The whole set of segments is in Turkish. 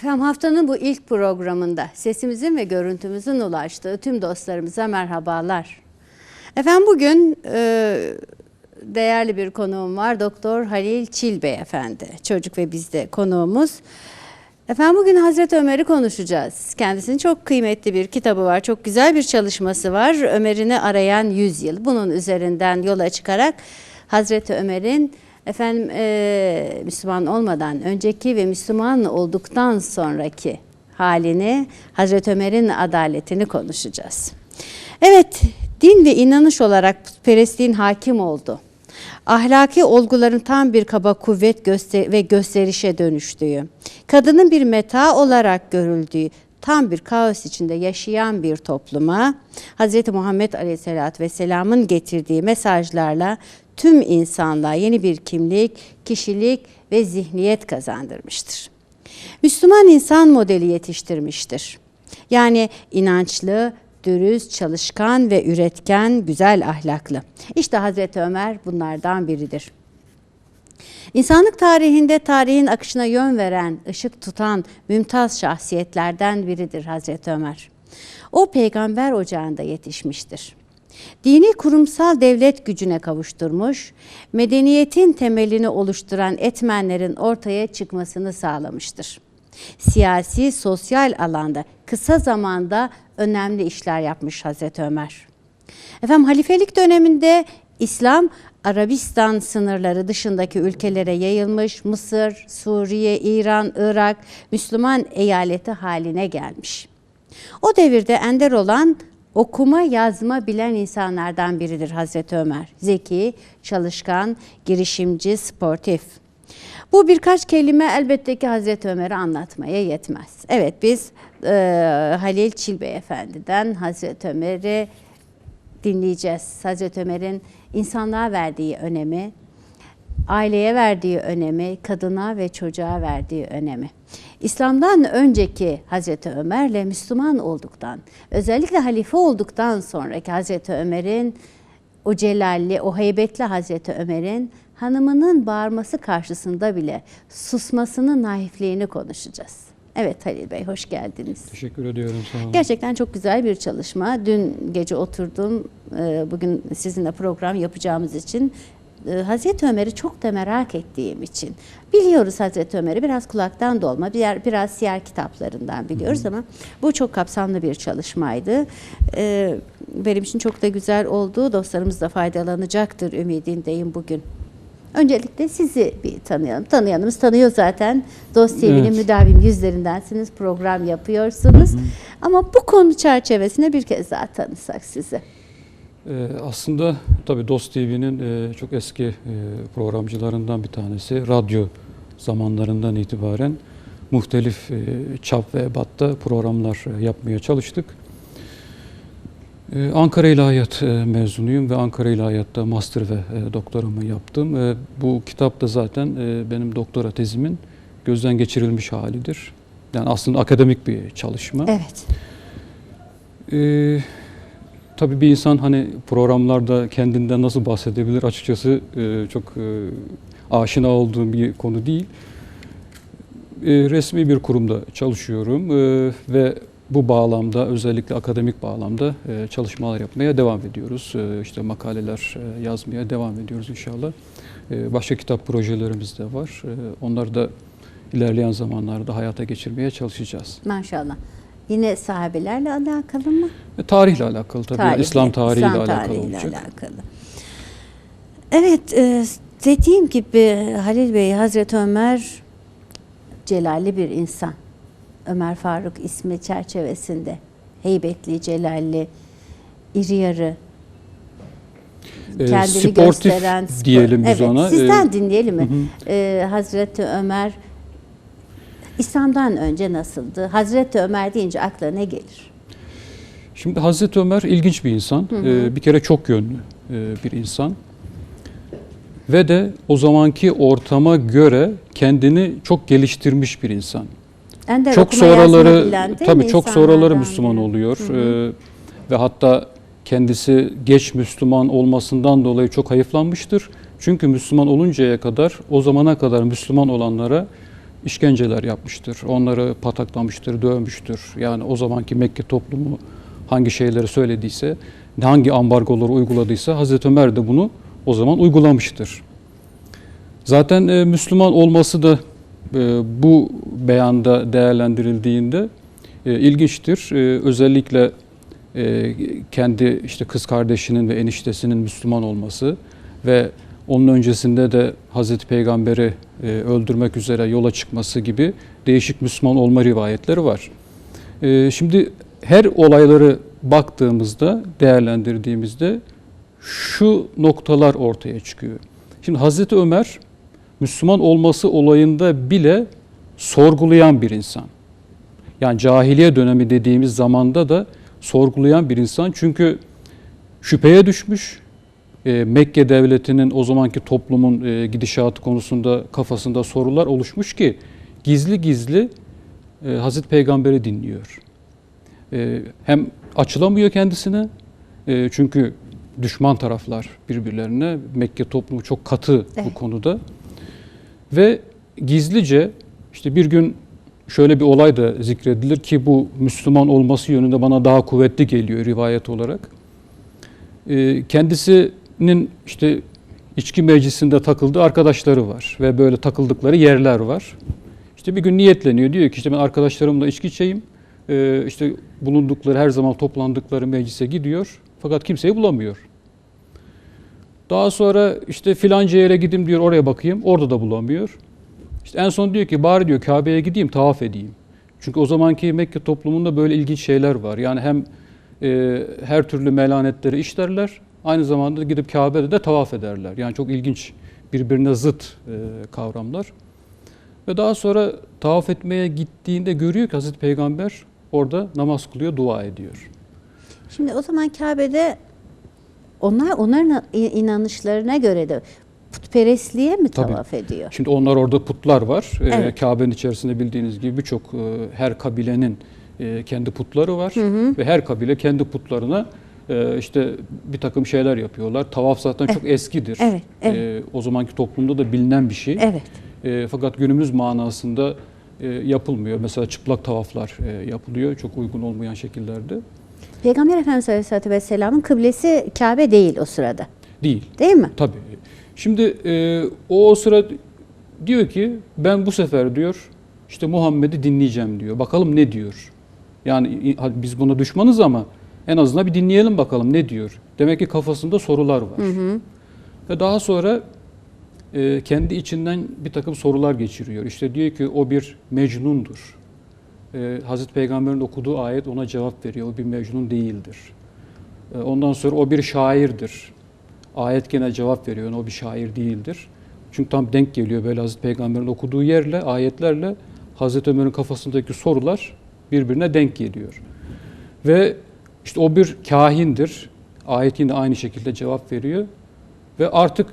Efendim haftanın bu ilk programında sesimizin ve görüntümüzün ulaştığı tüm dostlarımıza merhabalar. Efendim bugün e, değerli bir konuğum var. Doktor Halil Çil Beyefendi. Çocuk ve bizde konuğumuz. Efendim bugün Hazreti Ömer'i konuşacağız. Kendisinin çok kıymetli bir kitabı var. Çok güzel bir çalışması var. Ömer'ini arayan yüzyıl. Bunun üzerinden yola çıkarak Hazreti Ömer'in efendim e, Müslüman olmadan önceki ve Müslüman olduktan sonraki halini, Hazreti Ömer'in adaletini konuşacağız. Evet, din ve inanış olarak putperestliğin hakim oldu. Ahlaki olguların tam bir kaba kuvvet göster ve gösterişe dönüştüğü, kadının bir meta olarak görüldüğü, tam bir kaos içinde yaşayan bir topluma Hz. Muhammed Aleyhisselatü Vesselam'ın getirdiği mesajlarla tüm insanlığa yeni bir kimlik, kişilik ve zihniyet kazandırmıştır. Müslüman insan modeli yetiştirmiştir. Yani inançlı, dürüst, çalışkan ve üretken, güzel ahlaklı. İşte Hazreti Ömer bunlardan biridir. İnsanlık tarihinde tarihin akışına yön veren, ışık tutan mümtaz şahsiyetlerden biridir Hazreti Ömer. O peygamber ocağında yetişmiştir. Dini kurumsal devlet gücüne kavuşturmuş, medeniyetin temelini oluşturan etmenlerin ortaya çıkmasını sağlamıştır. Siyasi, sosyal alanda kısa zamanda önemli işler yapmış Hazreti Ömer. Efendim halifelik döneminde İslam Arabistan sınırları dışındaki ülkelere yayılmış, Mısır, Suriye, İran, Irak Müslüman eyaleti haline gelmiş. O devirde ender olan okuma yazma bilen insanlardan biridir Hazreti Ömer. Zeki, çalışkan, girişimci, sportif. Bu birkaç kelime elbette ki Hazreti Ömer'i anlatmaya yetmez. Evet biz e, Halil Çilbey Efendi'den Hazreti Ömer'i dinleyeceğiz. Hazreti Ömer'in insanlığa verdiği önemi, aileye verdiği önemi, kadına ve çocuğa verdiği önemi. İslam'dan önceki Hazreti Ömer'le Müslüman olduktan, özellikle halife olduktan sonraki Hazreti Ömer'in o celalli, o heybetli Hazreti Ömer'in hanımının bağırması karşısında bile susmasının naifliğini konuşacağız. Evet Halil Bey hoş geldiniz. Teşekkür ediyorum sağ olun. Gerçekten çok güzel bir çalışma. Dün gece oturdum, e, bugün sizinle program yapacağımız için Hazreti Ömer'i çok da merak ettiğim için. Biliyoruz Hazreti Ömer'i biraz kulaktan dolma, diğer biraz siyer kitaplarından biliyoruz ama bu çok kapsamlı bir çalışmaydı. E, Benim için çok da güzel oldu. Dostlarımız da faydalanacaktır ümidindeyim bugün. Öncelikle sizi bir tanıyalım. Tanıyanımız tanıyor zaten. Dost TV'nin Evet. müdavim yüzlerindensiniz. Program yapıyorsunuz. Ama bu konu çerçevesinde bir kez daha tanısak sizi. Ee, aslında tabii Dost TV'nin e, çok eski e, programcılarından bir tanesi. Radyo zamanlarından itibaren muhtelif e, çap ve ebatta programlar e, yapmaya çalıştık. Ee, Ankara İlahiyat e, mezunuyum ve Ankara İlahiyat'ta master ve e, doktoramı yaptım. E, Bu kitap da zaten e, benim doktora tezimin gözden geçirilmiş halidir. Yani aslında akademik bir çalışma. Evet. Ee, tabii bir insan hani programlarda kendinden nasıl bahsedebilir açıkçası e, çok e, aşina olduğum bir konu değil. E, resmi bir kurumda çalışıyorum ve bu bağlamda özellikle akademik bağlamda çalışmalar yapmaya devam ediyoruz. E, işte makaleler yazmaya devam ediyoruz inşallah. Başka kitap projelerimiz de var. Onları da ilerleyen zamanlarda hayata geçirmeye çalışacağız. Maşallah. Yine sahabelerle alakalı mı? E, Tarihle alakalı tabii. Tarihi, İslam tarihiyle İslam alakalı tarihiyle olacak. alakalı. Evet, e, dediğim gibi Halil Bey, Hazreti Ömer celalli bir insan. Ömer Faruk ismi çerçevesinde heybetli, celalli, iri yarı, E, kendini sportif gösteren spor- diyelim biz evet, ona. Sizden E, dinleyelim mi? hı hı. Ee, Hazreti Ömer İslam'dan önce nasıldı? Hazreti Ömer deyince akla ne gelir? Şimdi Hazreti Ömer ilginç bir insan. E, bir kere çok yönlü e, bir insan. Ve de o zamanki ortama göre kendini çok geliştirmiş bir insan. Ender çok sonraları bilen tabii çok sonraları Müslüman oluyor. E, ve hatta kendisi geç Müslüman olmasından dolayı çok hayıflanmıştır. Çünkü Müslüman oluncaya kadar o zamana kadar Müslüman olanlara işkenceler yapmıştır. Onları pataklamıştır, dövmüştür. Yani o zamanki Mekke toplumu hangi şeyleri söylediyse, hangi ambargoları uyguladıysa Hazreti Ömer de bunu o zaman uygulamıştır. Zaten e, Müslüman olması da e, bu beyanda değerlendirildiğinde e, ilginçtir. E, özellikle e, kendi işte kız kardeşinin ve eniştesinin Müslüman olması ve onun öncesinde de Hazreti Peygamber'i e, öldürmek üzere yola çıkması gibi değişik Müslüman olma rivayetleri var. E, şimdi her olayları baktığımızda, değerlendirdiğimizde şu noktalar ortaya çıkıyor. Şimdi Hazreti Ömer Müslüman olması olayında bile sorgulayan bir insan. Yani cahiliye dönemi dediğimiz zamanda da sorgulayan bir insan. Çünkü şüpheye düşmüş. E, Mekke devletinin o zamanki toplumun e, gidişatı konusunda kafasında sorular oluşmuş ki gizli gizli e, Hazreti Peygamber'i dinliyor. E, hem açılamıyor kendisine e, çünkü düşman taraflar birbirlerine. Mekke toplumu çok katı bu Evet. konuda. Ve gizlice işte bir gün şöyle bir olay da zikredilir ki bu Müslüman olması yönünde bana daha kuvvetli geliyor rivayet olarak. Ee, kendisinin işte içki meclisinde takıldığı arkadaşları var ve böyle takıldıkları yerler var. İşte bir gün niyetleniyor diyor ki işte ben arkadaşlarımla içki içeyim. Ee, işte bulundukları her zaman toplandıkları meclise gidiyor fakat kimseyi bulamıyor. Daha sonra işte filanca yere gideyim diyor oraya bakayım orada da bulamıyor. İşte en son diyor ki bari diyor Kabe'ye gideyim tavaf edeyim. Çünkü o zamanki Mekke toplumunda böyle ilginç şeyler var. Yani hem e, her türlü melanetleri işlerler aynı zamanda gidip Kabe'de de tavaf ederler. Yani çok ilginç birbirine zıt e, kavramlar. Ve daha sonra tavaf etmeye gittiğinde görüyor ki Hazreti Peygamber orada namaz kılıyor, dua ediyor. Şimdi o zaman Kabe'de onlar onların inanışlarına göre de putperestliğe mi Tabii. tavaf ediyor? Şimdi onlar orada putlar var. Ee, Evet. Kabe'nin içerisinde bildiğiniz gibi birçok e, her kabilenin e, kendi putları var ve her kabile kendi putlarına e, işte bir takım şeyler yapıyorlar. Tavaf zaten çok eskidir. Evet, evet. E, o zamanki toplumda da bilinen bir şey. Evet. E, fakat günümüz manasında e, yapılmıyor. Mesela çıplak tavaflar e, yapılıyor çok uygun olmayan şekillerde. Peygamber Efendimiz Aleyhisselatü Vesselam'ın kıblesi Kabe değil o sırada. Değil. Değil mi? Tabii. Şimdi e, o o sıra diyor ki ben bu sefer diyor işte Muhammed'i dinleyeceğim diyor. Bakalım ne diyor. Yani biz buna düşmanız ama en azından bir dinleyelim bakalım ne diyor. Demek ki kafasında sorular var. Ve daha sonra e, kendi içinden bir takım sorular geçiriyor. İşte diyor ki o bir mecnundur. E, Hazreti Peygamber'in okuduğu ayet ona cevap veriyor. O bir mecnun değildir. E, ondan sonra o bir şairdir. Ayet gene cevap veriyor. O bir şair değildir. Çünkü tam denk geliyor böyle Hazreti Peygamber'in okuduğu yerle, ayetlerle Hazreti Ömer'in kafasındaki sorular birbirine denk geliyor. Ve işte o bir kahindir. Ayet yine aynı şekilde cevap veriyor. Ve artık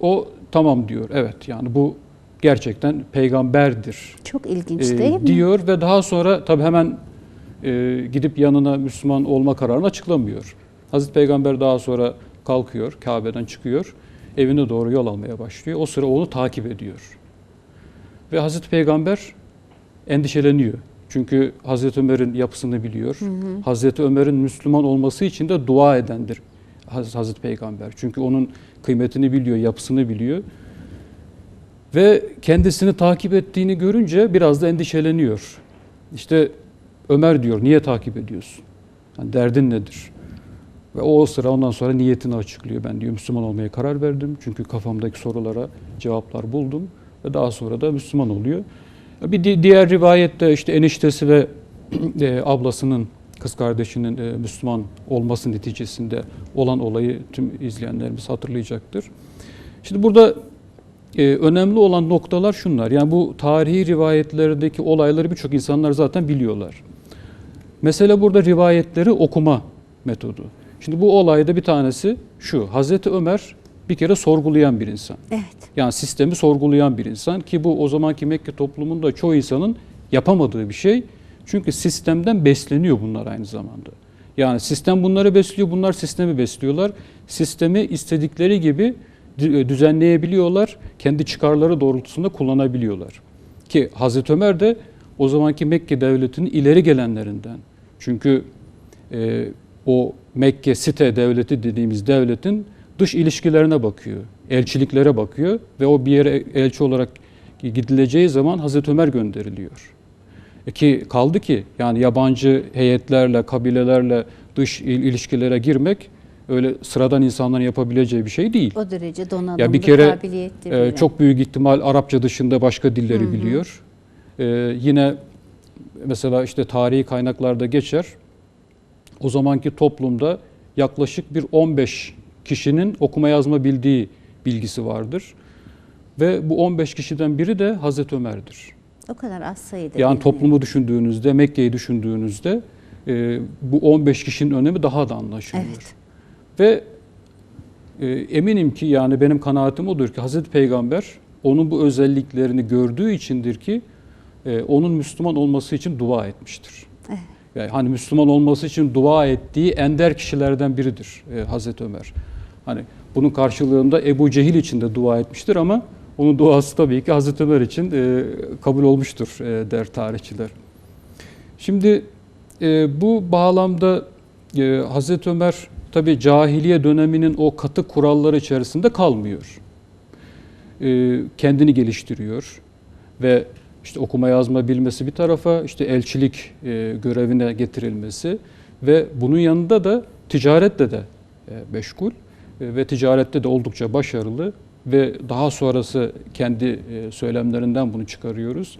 o tamam diyor. Evet yani bu gerçekten peygamberdir Çok ilginç e, değil mi? diyor ve daha sonra tabi hemen e, gidip yanına Müslüman olma kararını açıklamıyor. Hazreti Peygamber daha sonra kalkıyor, Kabe'den çıkıyor, evine doğru yol almaya başlıyor. O sıra onu takip ediyor. Ve Hazreti Peygamber endişeleniyor. Çünkü Hazreti Ömer'in yapısını biliyor. Hazreti Ömer'in Müslüman olması için de dua edendir Haz- Hazreti Peygamber. Çünkü onun kıymetini biliyor, yapısını biliyor. Ve kendisini takip ettiğini görünce biraz da endişeleniyor. İşte Ömer diyor, niye takip ediyorsun? Yani derdin nedir? Ve o sıra ondan sonra niyetini açıklıyor. Ben diyor Müslüman olmaya karar verdim. Çünkü kafamdaki sorulara cevaplar buldum. Ve daha sonra da Müslüman oluyor. Bir di- diğer rivayette işte eniştesi ve e, ablasının, kız kardeşinin e, Müslüman olması neticesinde olan olayı tüm izleyenlerimiz hatırlayacaktır. Şimdi burada e, önemli olan noktalar şunlar. Yani bu tarihi rivayetlerdeki olayları birçok insanlar zaten biliyorlar. Mesele burada rivayetleri okuma metodu. Şimdi bu olayda bir tanesi şu. Hazreti Ömer bir kere sorgulayan bir insan. Evet. Yani sistemi sorgulayan bir insan ki bu o zamanki Mekke toplumunda çoğu insanın yapamadığı bir şey. Çünkü sistemden besleniyor bunlar aynı zamanda. Yani sistem bunları besliyor, bunlar sistemi besliyorlar. Sistemi istedikleri gibi dü- düzenleyebiliyorlar, kendi çıkarları doğrultusunda kullanabiliyorlar. Ki Hazreti Ömer de o zamanki Mekke devletinin ileri gelenlerinden. Çünkü e, o Mekke site devleti dediğimiz devletin dış ilişkilerine bakıyor, elçiliklere bakıyor ve o bir yere elçi olarak gidileceği zaman Hazreti Ömer gönderiliyor. E ki kaldı ki yani yabancı heyetlerle, kabilelerle dış il- ilişkilere girmek öyle sıradan insanların yapabileceği bir şey değil. O derece donanımlı, Ya bir kere biri. çok büyük ihtimal Arapça dışında başka dilleri biliyor. Ee, yine mesela işte tarihi kaynaklarda geçer. O zamanki toplumda yaklaşık bir 15 kişinin okuma yazma bildiği bilgisi vardır. Ve bu 15 kişiden biri de Hazreti Ömer'dir. o kadar az sayıda. Yani biliniyor. toplumu düşündüğünüzde, Mekke'yi düşündüğünüzde e, bu 15 kişinin önemi daha da anlaşılıyor. Evet. Ve e, eminim ki yani benim kanaatim odur ki Hazreti Peygamber onun bu özelliklerini gördüğü içindir ki e, onun Müslüman olması için dua etmiştir. Evet. Hani Müslüman olması için dua ettiği ender kişilerden biridir e, Hazreti Ömer. Hani bunun karşılığında Ebu Cehil için de dua etmiştir ama onun duası tabii ki Hazreti Ömer için e, kabul olmuştur e, der tarihçiler. Şimdi e, bu bağlamda e, Hazreti Ömer tabii cahiliye döneminin o katı kuralları içerisinde kalmıyor. E, kendini geliştiriyor ve işte okuma yazma bilmesi bir tarafa işte elçilik e, görevine getirilmesi ve bunun yanında da ticaretle de e, meşgul e, ve ticarette de oldukça başarılı ve daha sonrası kendi e, söylemlerinden bunu çıkarıyoruz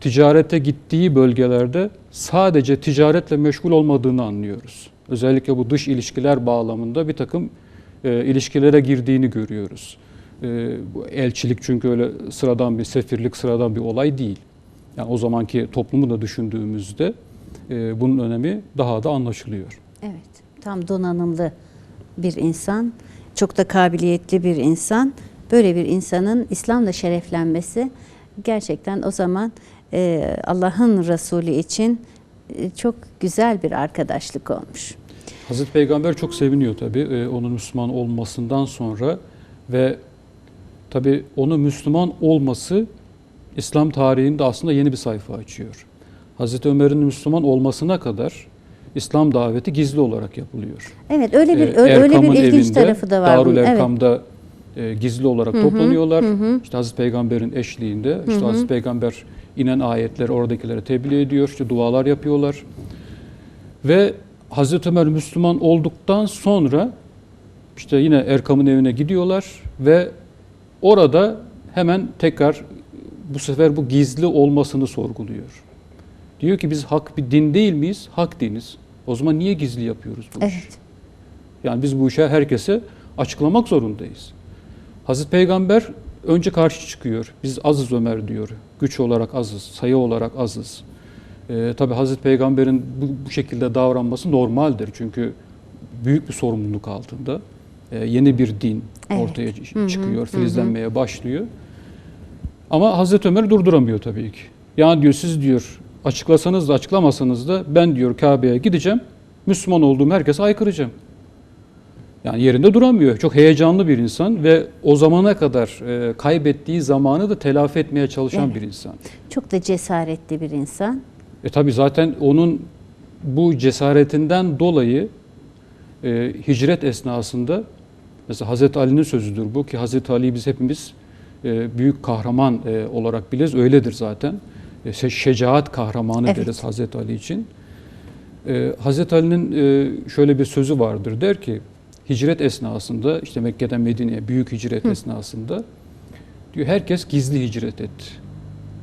ticarete gittiği bölgelerde sadece ticaretle meşgul olmadığını anlıyoruz. Özellikle bu dış ilişkiler bağlamında bir takım e, ilişkilere girdiğini görüyoruz. E, bu elçilik çünkü öyle sıradan bir sefirlik, sıradan bir olay değil. Yani o zamanki toplumu da düşündüğümüzde e, bunun önemi daha da anlaşılıyor. Evet. Tam donanımlı bir insan, çok da kabiliyetli bir insan. Böyle bir insanın İslam'la şereflenmesi gerçekten o zaman e, Allah'ın Resulü için e, çok güzel bir arkadaşlık olmuş. Hazreti Peygamber çok seviniyor tabii e, onun Müslüman olmasından sonra ve tabii onun Müslüman olması İslam tarihinde aslında yeni bir sayfa açıyor. Hazreti Ömer'in Müslüman olmasına kadar İslam daveti gizli olarak yapılıyor. Evet, öyle bir Ee, öyle, öyle bir ilginç evinde, tarafı da var. Darül. Evet. Erkam'da e, gizli olarak toplanıyorlar. İşte Hazreti Peygamber'in eşliğinde işte Hazreti Peygamber inen ayetleri oradakilere tebliğ ediyor. İşte dualar yapıyorlar. Ve Hazreti Ömer Müslüman olduktan sonra işte yine Erkam'ın evine gidiyorlar ve orada hemen tekrar bu sefer bu gizli olmasını sorguluyor. Diyor ki biz hak bir din değil miyiz? Hak diniz. O zaman niye gizli yapıyoruz bu işi? Evet. Yani biz bu işe herkese açıklamak zorundayız. Hazreti Peygamber önce karşı çıkıyor. Biz azız Ömer diyor. Güç olarak azız, sayı olarak azız. Ee, tabii Hazreti Peygamber'in bu, bu şekilde davranması normaldir. Çünkü büyük bir sorumluluk altında. Ee, yeni bir din Evet. ortaya çıkıyor, filizlenmeye başlıyor. Ama Hazreti Ömer durduramıyor tabii ki. Yani diyor siz diyor açıklasanız da açıklamasanız da ben diyor Kabe'ye gideceğim. Müslüman olduğum herkese aykıracağım. Yani yerinde duramıyor. Çok heyecanlı bir insan ve o zamana kadar e, kaybettiği zamanı da telafi etmeye çalışan Evet. bir insan. Çok da cesaretli bir insan. E tabi zaten onun bu cesaretinden dolayı e, hicret esnasında mesela Hazreti Ali'nin sözüdür bu ki Hazreti Ali'yi biz hepimiz e, büyük kahraman e, olarak biliriz. Öyledir zaten. E, şe- şecaat kahramanı Evet. deriz Hazreti Ali için. E, Hazreti Ali'nin e, şöyle bir sözü vardır. Der ki hicret esnasında işte Mekke'den Medine'ye büyük hicret esnasında diyor herkes gizli hicret etti.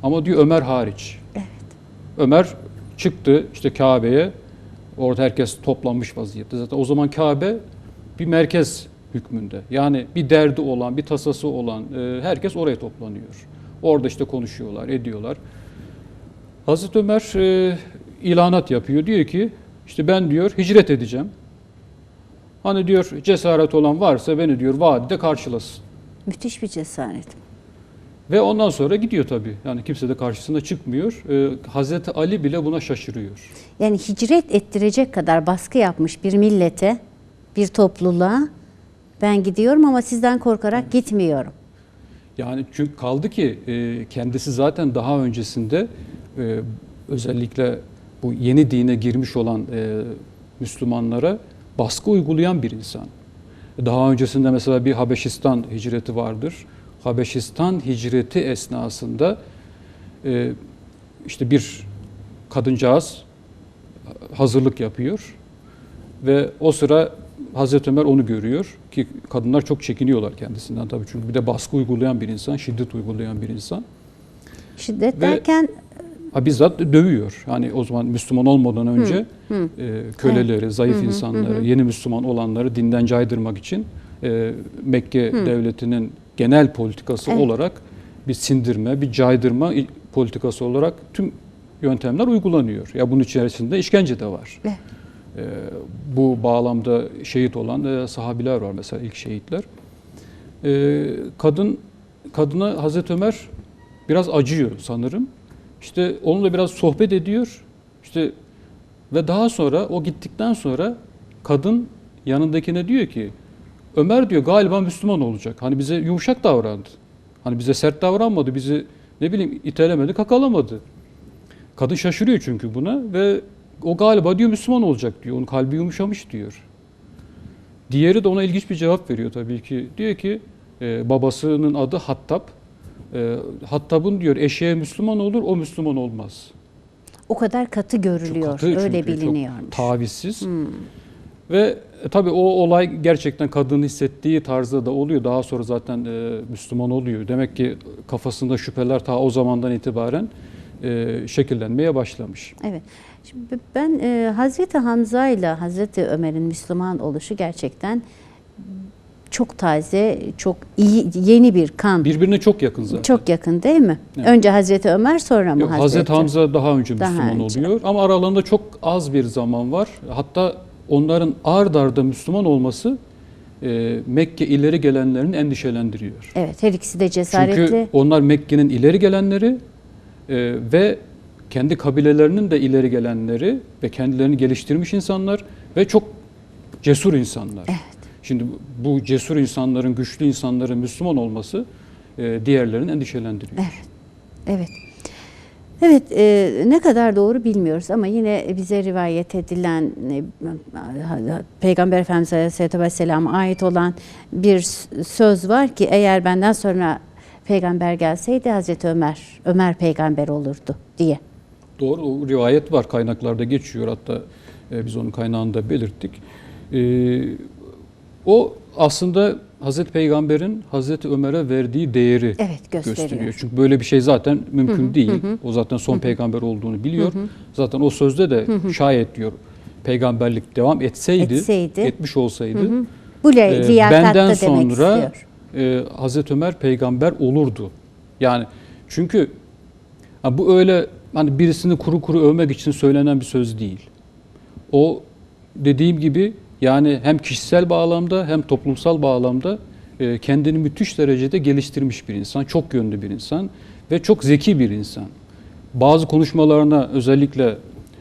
Ama diyor Ömer hariç. Evet. Ömer çıktı işte Kabe'ye. Orada herkes toplanmış vaziyette. Zaten o zaman Kabe bir merkez hükmünde. Yani bir derdi olan, bir tasası olan e, herkes oraya toplanıyor. Orada işte konuşuyorlar, ediyorlar. Hazreti Ömer e, ilanat yapıyor. Diyor ki işte ben diyor hicret edeceğim. Hani diyor cesaret olan varsa beni diyor vadide karşılasın. Müthiş bir cesaret. Ve ondan sonra gidiyor tabii. Yani kimse de karşısına çıkmıyor. Ee, Hazreti Ali bile buna şaşırıyor. Yani hicret ettirecek kadar baskı yapmış bir millete, bir topluluğa ben gidiyorum ama sizden korkarak gitmiyorum. Yani çünkü kaldı ki e, kendisi zaten daha öncesinde e, özellikle bu yeni dine girmiş olan e, Müslümanlara baskı uygulayan bir insan. Daha öncesinde mesela bir Habeşistan hicreti vardır. Habeşistan hicreti esnasında işte bir kadıncağız hazırlık yapıyor ve o sıra Hazreti Ömer onu görüyor ki kadınlar çok çekiniyorlar kendisinden tabii çünkü bir de baskı uygulayan bir insan, şiddet uygulayan bir insan. Şiddet Ve- derken Ha, bizzat dövüyor. Hani o zaman Müslüman olmadan önce e, köleleri, zayıf insanları, yeni Müslüman olanları dinden caydırmak için e, Mekke devletinin genel politikası Evet. olarak bir sindirme, bir caydırma politikası olarak tüm yöntemler uygulanıyor. Ya bunun içerisinde işkence de var. Evet. E, bu bağlamda şehit olan e, sahabiler var mesela ilk şehitler. E, kadın kadına Hazreti Ömer biraz acıyor sanırım. İşte onunla biraz sohbet ediyor. İşte ve daha sonra o gittikten sonra kadın yanındakine diyor ki Ömer diyor galiba Müslüman olacak. Hani bize yumuşak davrandı. Hani bize sert davranmadı. Bizi ne bileyim itelemedi, kakalamadı. Kadın şaşırıyor çünkü buna ve o galiba diyor Müslüman olacak diyor. Onun kalbi yumuşamış diyor. Diğeri de ona ilginç bir cevap veriyor tabii ki. Diyor ki e, babasının adı Hattab. E, Hattab'ın diyor eşeğe Müslüman olur, o Müslüman olmaz. o kadar katı Çok görülüyor. katı öyle çok biliniyormuş. tavizsiz. Ve e, tabii o olay gerçekten kadının hissettiği tarzda da oluyor. Daha sonra zaten e, Müslüman oluyor. Demek ki kafasında şüpheler ta o zamandan itibaren e, şekillenmeye başlamış. Evet. Şimdi ben e, Hazreti Hamza ile Hazreti Ömer'in Müslüman oluşu gerçekten çok taze, çok iyi, yeni bir kan. Birbirine çok yakın zaten. Çok yakın değil mi? Evet. Önce Hazreti Ömer sonra mı Yok, Hazreti? Hazreti Hamza daha önce Daha Müslüman önce. oluyor ama aralarında çok az bir zaman var. Hatta onların ard arda Müslüman olması e, Mekke ileri gelenlerini endişelendiriyor. Evet, her ikisi de cesaretli. Çünkü onlar Mekke'nin ileri gelenleri e, ve kendi kabilelerinin de ileri gelenleri ve kendilerini geliştirmiş insanlar ve çok cesur insanlar. Evet. Şimdi bu cesur insanların, güçlü insanların Müslüman olması e, diğerlerini endişelendiriyor. Evet. Evet, e, ne kadar doğru bilmiyoruz ama yine bize rivayet edilen e, Peygamber Efendimiz Aleyhisselatü Vesselam'a ait olan bir söz var ki eğer benden sonra peygamber gelseydi Hazreti Ömer, Ömer peygamber olurdu diye. Doğru, o rivayet var kaynaklarda geçiyor hatta e, biz onun kaynağını da belirttik. E, o aslında Hazreti Peygamber'in Hazreti Ömer'e verdiği değeri Evet, gösteriyor. gösteriyor. Çünkü böyle bir şey zaten mümkün değil. O zaten son peygamber olduğunu biliyor. Zaten o sözde de şayet diyor peygamberlik devam etseydi, Etseydi. etmiş olsaydı Bu li- e, liyakatta benden sonra istiyor. e, Hazreti Ömer peygamber olurdu. Yani çünkü bu öyle hani birisini kuru kuru övmek için söylenen bir söz değil. O dediğim gibi yani hem kişisel bağlamda hem toplumsal bağlamda e, kendini müthiş derecede geliştirmiş bir insan, çok yönlü bir insan ve çok zeki bir insan. Bazı konuşmalarına özellikle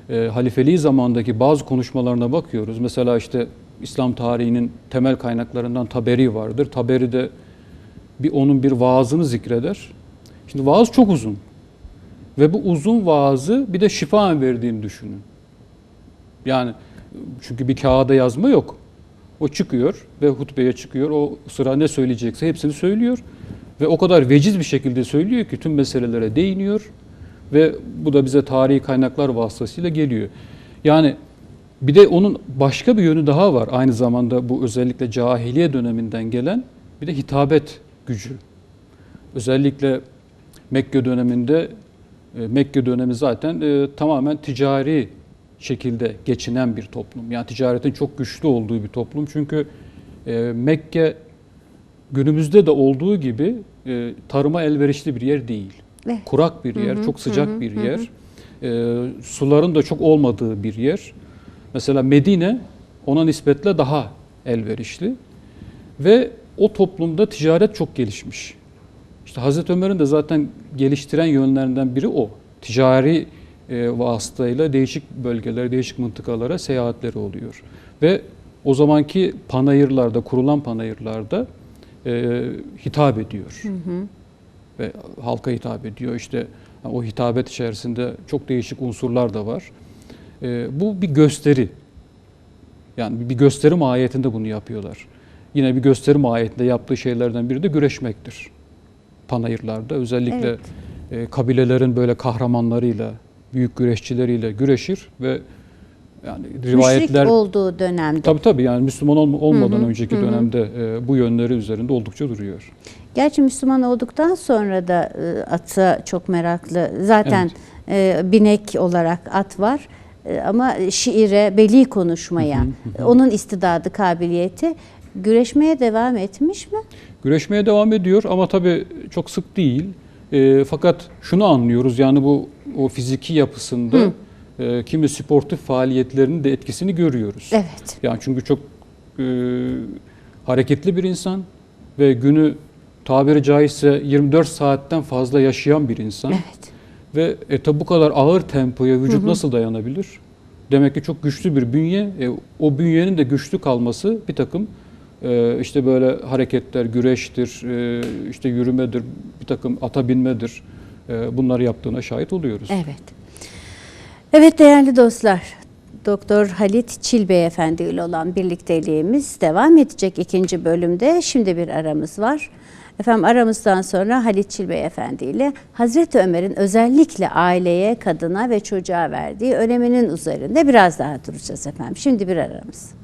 e, halifeliği zamandaki bazı konuşmalarına bakıyoruz. Mesela işte İslam tarihinin temel kaynaklarından Taberi vardır. Taberi de bir onun bir vaazını zikreder. Şimdi vaaz çok uzun. Ve bu uzun vaazı bir de şifaen verdiğini düşünün. Yani çünkü bir kağıda yazma yok. O çıkıyor ve hutbeye çıkıyor. O sıra ne söyleyecekse hepsini söylüyor. Ve o kadar veciz bir şekilde söylüyor ki tüm meselelere değiniyor. Ve bu da bize tarihi kaynaklar vasıtasıyla geliyor. Yani bir de onun başka bir yönü daha var. Aynı zamanda bu özellikle cahiliye döneminden gelen bir de hitabet gücü. Özellikle Mekke döneminde Mekke dönemi zaten e, tamamen ticari şekilde geçinen bir toplum. Yani ticaretin çok güçlü olduğu bir toplum. Çünkü e, Mekke günümüzde de olduğu gibi e, tarıma elverişli bir yer değil. Evet. Kurak bir yer, çok sıcak bir yer. E, suların da çok olmadığı bir yer. Mesela Medine ona nispetle daha elverişli. Ve o toplumda ticaret çok gelişmiş. İşte Hazreti Ömer'in de zaten geliştiren yönlerinden biri o. Ticari e, vasıtayla değişik bölgelere, değişik mıntıkalara seyahatleri oluyor. Ve o zamanki panayırlarda, kurulan panayırlarda e, hitap ediyor. ve halka hitap ediyor. İşte o hitabet içerisinde çok değişik unsurlar da var. E, bu bir gösteri. Yani bir gösteri mahiyetinde bunu yapıyorlar. Yine bir gösteri mahiyetinde yaptığı şeylerden biri de güreşmektir. Panayırlarda özellikle Evet. e, kabilelerin böyle kahramanlarıyla, büyük güreşçileriyle güreşir ve yani rivayetler Müşrik olduğu dönemde. tabii tabii yani Müslüman olma- olmadan Hı hı, önceki hı dönemde e, bu yönleri üzerinde oldukça duruyor. Gerçi Müslüman olduktan sonra da e, ata çok meraklı. Zaten e, binek olarak at var. E, ama şiire, beli konuşmaya, onun istidadı, kabiliyeti güreşmeye devam etmiş mi? Güreşmeye devam ediyor ama tabii çok sık değil. E, fakat şunu anlıyoruz yani bu o fiziki yapısında e, kimi sportif faaliyetlerinin de etkisini görüyoruz. Evet. Yani çünkü çok e, hareketli bir insan ve günü tabiri caizse 24 saatten fazla yaşayan bir insan. Evet. Ve e, tabi bu kadar ağır tempoya vücut nasıl dayanabilir? Demek ki çok güçlü bir bünye. E, o bünyenin de güçlü kalması bir takım işte böyle hareketler, güreştir, e, işte yürümedir, bir takım ata binmedir. E, bunları yaptığına şahit oluyoruz. Evet. Evet değerli dostlar. Doktor Halit Çil Beyefendi ile olan birlikteliğimiz devam edecek ikinci bölümde. Şimdi bir aramız var. Efendim aramızdan sonra Halit Çil Beyefendi ile Hazreti Ömer'in özellikle aileye, kadına ve çocuğa verdiği öneminin üzerinde biraz daha duracağız efendim. Şimdi bir aramız.